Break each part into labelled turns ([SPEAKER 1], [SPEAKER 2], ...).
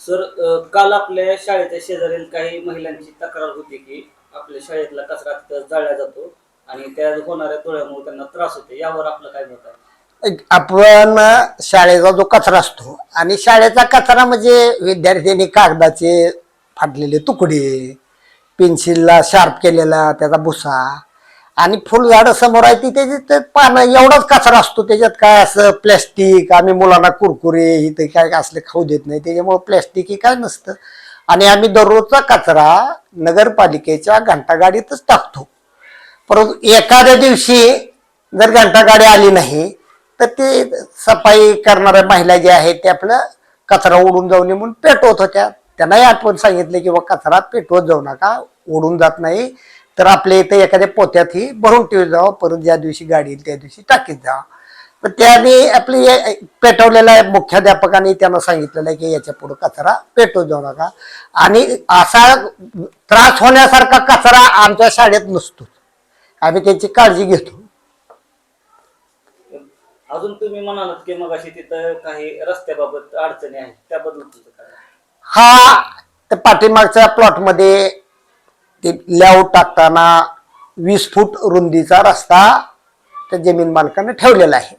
[SPEAKER 1] Sir काल आपल्या शाळेच्या शेजारील काही महिलांची तक्रार होती की आपल्या शाळेतला कचरा तिथं जाळला जातो आणि त्या होणाऱ्या धुळ्यामुळे त्यांना त्रास होते. यावर आपलं काय मत आहे?
[SPEAKER 2] एक आपण शाळेचा जो कचरा असतो आणि शाळेचा कचरा म्हणजे विद्यार्थ्यांनी कागदाचे फाटलेले तुकडे पेन्सिलला शार्प केलेला त्याचा भुसा आणि फुलझाडं समोर आहे ती त्याची ते पानं एवढाच कचरा असतो. त्याच्यात काय असं प्लॅस्टिक आम्ही मुलांना कुरकुरे इथे काय असले खाऊ देत नाही. त्याच्यामुळे प्लॅस्टिक हे काय नसतं. आणि आम्ही दररोजचा कचरा नगरपालिकेच्या घंटागाडीतच टाकतो. परंतु एखाद्या दिवशी जर घंटागाडी आली नाही तर ते सफाई करणाऱ्या महिला ज्या आहेत ते आपलं कचरा उडून जाऊ नये म्हणून पेटवत होत्या. त्यांनाही आठवण सांगितले की बा कचरा पेटवत जाऊ नका उडून जात नाही. तर आपल्या इथे एखाद्या पोत्यात ही भरून ठेवत जावं परत ज्या दिवशी गाडी येईल त्या दिवशी टाकीत जावं. तर त्याने आपली पेटवलेल्या मुख्याध्यापकांनी त्यांना सांगितलेलं आहे की याच्यापुढे कचरा पेटवत जाऊ नका. आणि असा त्रास होण्यासारखा कचरा आमच्या शाळेत नसतो. आम्ही त्याची काळजी घेतो.
[SPEAKER 1] अजून तुम्ही म्हणालात की मग अशी तिथं काही रस्त्याबाबत अडचणी आहेत त्याबद्दल
[SPEAKER 2] हा त्या पाठीमागच्या प्लॉटमध्ये ते लेआउट टाकताना वीस फूट रुंदीचा रस्ता त्या जमीन मालकाने ठेवलेला आहे.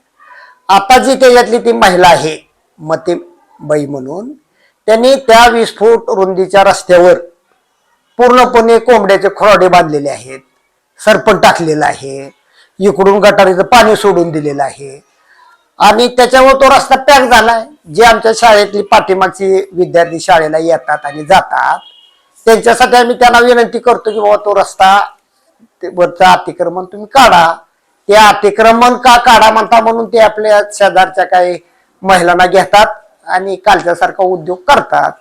[SPEAKER 2] आता जी त्याच्यातली ती महिला आहे मते बाई म्हणून त्यांनी त्या वीस फूट रुंदीच्या रस्त्यावर पूर्णपणे कोंबड्याचे खोराडे बांधलेले आहेत सरपण टाकलेलं आहे इकडून गटारीचं पाणी सोडून दिलेलं आहे. आणि त्याच्यावर तो रस्ता पॅक झालाय. जे आमच्या शाळेतली पाठीमागची विद्यार्थी शाळेला येतात आणि जातात त्यांच्यासाठी आम्ही त्यांना विनंती करतो की बाबा तो रस्ता वरचं अतिक्रमण तुम्ही काढा. ते अतिक्रमण का काढा म्हणता म्हणून ते आपल्या शेजारच्या काही महिलांना घेतात आणि कालच्यासारखा उद्योग करतात.